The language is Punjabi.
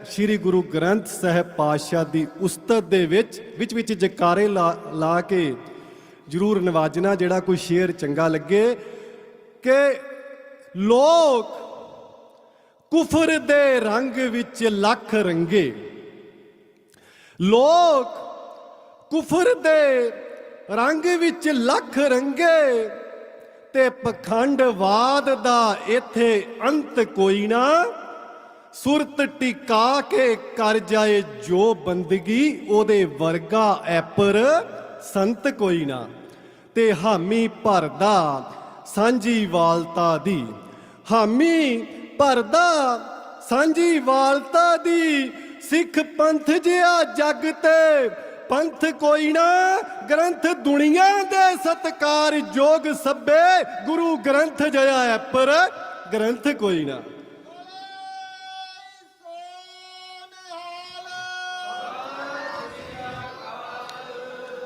ਸ੍ਰੀ ਗੁਰੂ ਗ੍ਰੰਥ ਸਾਹਿਬ ਪਾਤਸ਼ਾਹ ਦੀ ਉਸਤਤ ਦੇ ਵਿੱਚ ਵਿੱਚ ਵਿੱਚ ਜਕਾਰੇ ਲਾ ਲਾ ਕੇ ਜਰੂਰ ਨਵਾਜਣਾ, ਜਿਹੜਾ ਕੋਈ ਸ਼ੇਰ ਚੰਗਾ ਲੱਗੇ ਕਿ ਲੋਕ ਕੁਫਰ ਦੇ ਰੰਗ ਵਿੱਚ ਲੱਖ ਰੰਗੇ। ਲੋਕ ਕੁਫਰ ਦੇ ਰੰਗ ਵਿੱਚ ਲੱਖ ਰੰਗੇ ਤੇ ਪਖੰਡਵਾਦ ਦਾ ਇੱਥੇ ਅੰਤ ਕੋਈ ਨਾ। ਸੁਰਤ ਟਿਕਾ ਕੇ ਕਰ ਜਾਏ ਜੋ ਬੰਦਗੀ, ਉਹਦੇ ਵਰਗਾ ਐਪਰ ਸੰਤ ਕੋਈ ਨਾ। ਤੇ ਹਾਮੀ ਭਰਦਾ ਸਾਂਝੀ ਵਾਲਤਾ ਦੀ। ਹਾਮੀ ਭਰਦਾ ਸਾਂਝੀ ਵਾਲਤਾ ਦੀ। ਸਿੱਖ ਪੰਥ ਜਿਹਾ ਜੱਗ ਤੇ ਪੰਥ ਕੋਈ ਨਾ। ਗ੍ਰੰਥ ਦੁਨੀਆ ਦੇ ਸਤਕਾਰ ਯੋਗ ਸਭੇ ਗੁਰੂ ਗ੍ਰੰਥ ਜਿਹਾ ਐਪਰ ਗ੍ਰੰਥ ਕੋਈ ਨਾ।